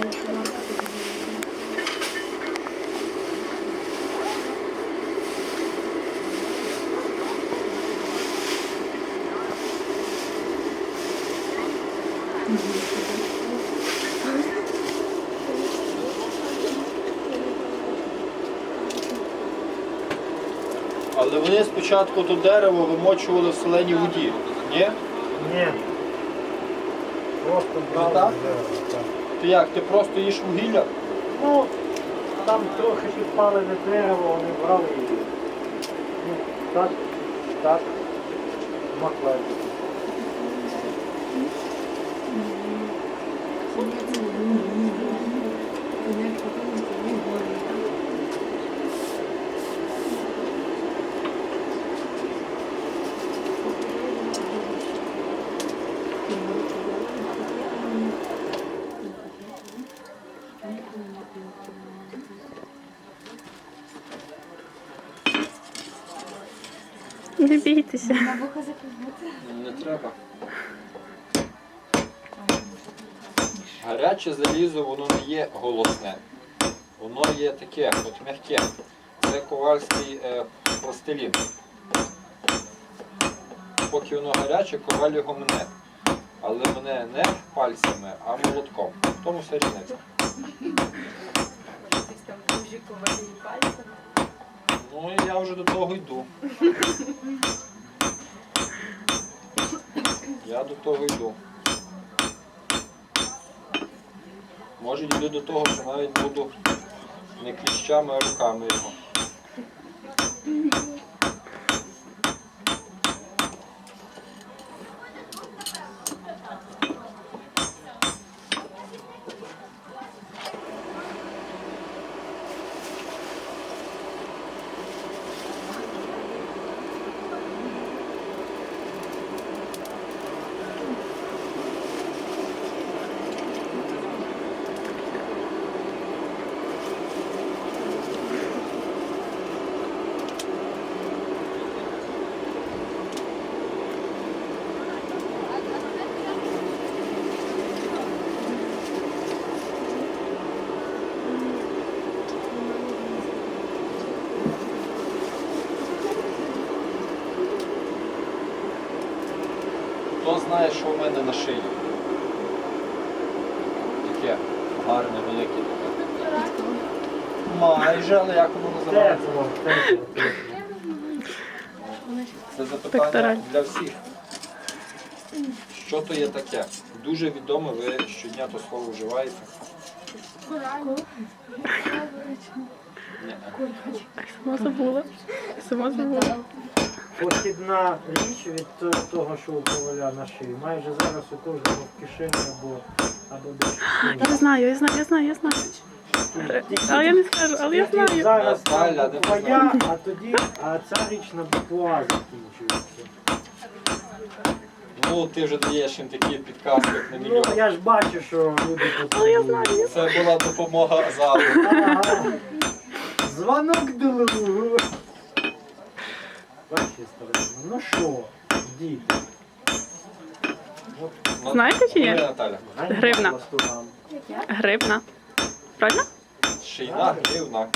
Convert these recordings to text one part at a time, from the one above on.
Але вони спочатку то дерево вимочували в соленій воді. Ні? Ні. Просто брали так? дерево, так. Ти як? Ти просто їш вугілля? Ну, там трохи підпалене дерево, вони брали і ну, так, так, макли. Не бійтеся. На вуха закривати. Не треба. Гаряче залізо, воно не є голосне. Воно є таке, от м'яке. Це ковальський е, пластилін. Поки воно гаряче, коваль його мене. Але мене не пальцями, а молотком. В тому вся різниця. Якісь там дуже ковалі пальцями. Ну і я вже до того йду. Я до того йду. Може йду до того, що навіть буду не кліщами, а руками його. Хто знає, що в мене на шиї? Таке гарне, велике таке. Майже, але як воно називається? Це запитання для всіх. Що то є таке? Дуже відомо, ви щодня то слово вживаєте. Ні. Сама забула. Сама забула. Похідна річ від того, що у коваля на шиї. Майже зараз у кожного в кишені або, або десь. Я знаю, я знаю, я знаю, я знаю. Але я не скажу, але я знаю. Зараз Я знаю, там я а тоді, а ця річ на буква закінчується. Ну, ти вже даєш їм такі підказки, як на Ну, я ж бачу, що люди Але я знаю, я Це була допомога залу. Ага. Дзвонок дулу. Бачите, старина, ну що, діти? Знаєте чи ні? Наталя. Гривна. Гривна. Правильно? Шийна гривна.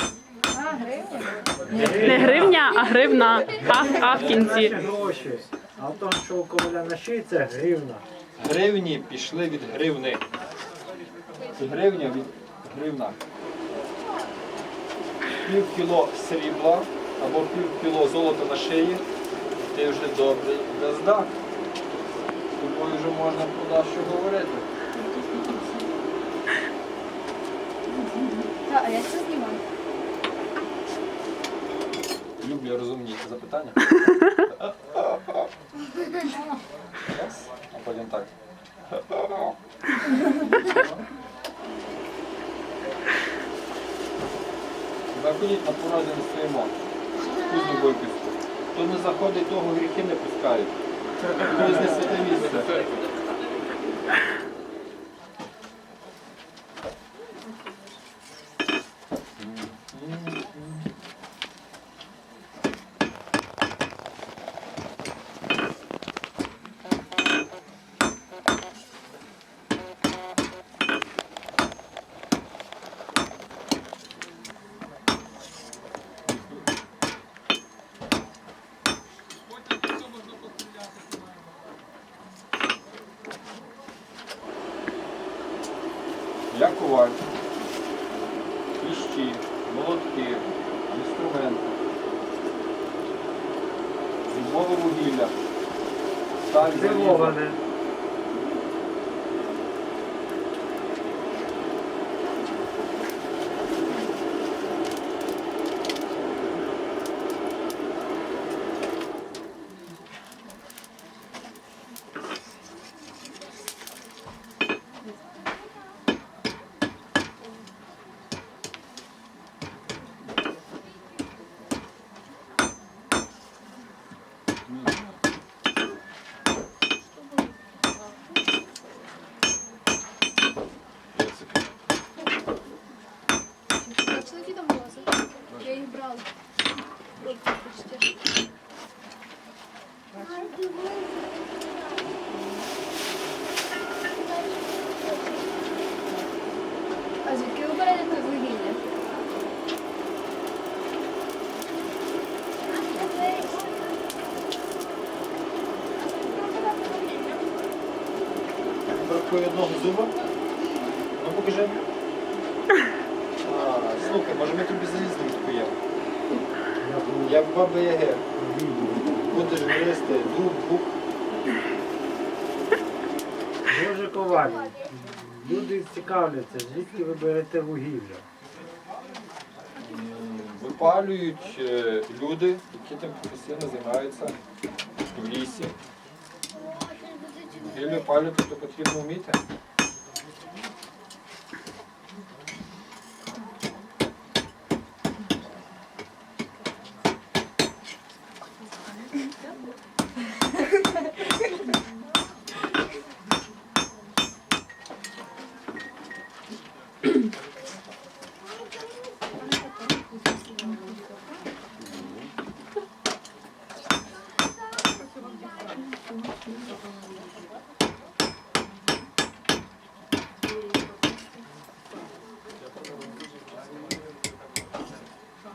Не гривня, а гривна. А, а в кінці. гроші. А в тому, що у коваля на шиї, це гривна. Гривні пішли від гривни. Гривня від гривна. Пів кіло срібла або пів золота на шиї. Ти вже добрий газда. Тобою вже можна куди що говорити. Та, а я це знімаю. Люблю розумні запитання. А потім так. Заходіть на порозі не стоїмо. Кузну бойківську. Хто не заходить, того гріхи не пускають. Це не святе місце. Я коваль, кліщі, молотки, інструменти, зимове вугілля, сталь залізо. А звідки ви берете те вугілля? Бракує одного зуба. Ну покажи. А, слухай, може ми тобі залізли відкуємо. Як баба Яге. Будеш гристи, дуб, бук. Дуже коваль. Люди цікавляться, звідки ви берете вугілля. Випалюють е, люди, які тим професійно займаються в лісі. Вугілля палювати, то потрібно вміти.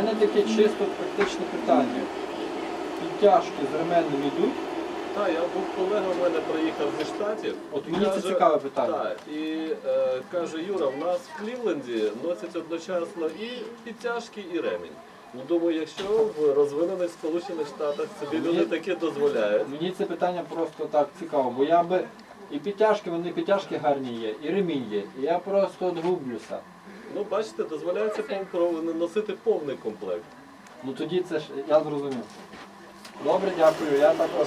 мене таке чисто практичне питання. Підтяжки з ременем йдуть. Так, я був колега в мене приїхав зі штатів. От мені це цікаве питання. Так, і е, каже, Юра, в нас в Клівленді носять одночасно і підтяжки, і ремінь. Ну думаю, якщо в розвинених Сполучених Штатах собі Мені- люди таке дозволяють, Мені це питання просто так цікаво, бо я би і підтяжки, вони підтяжки гарні є, і ремінь є. І я просто от гублюся. Ну бачите, дозволяється пов- носити повний комплект. Ну тоді це ж я зрозумів. Добре, дякую. Я також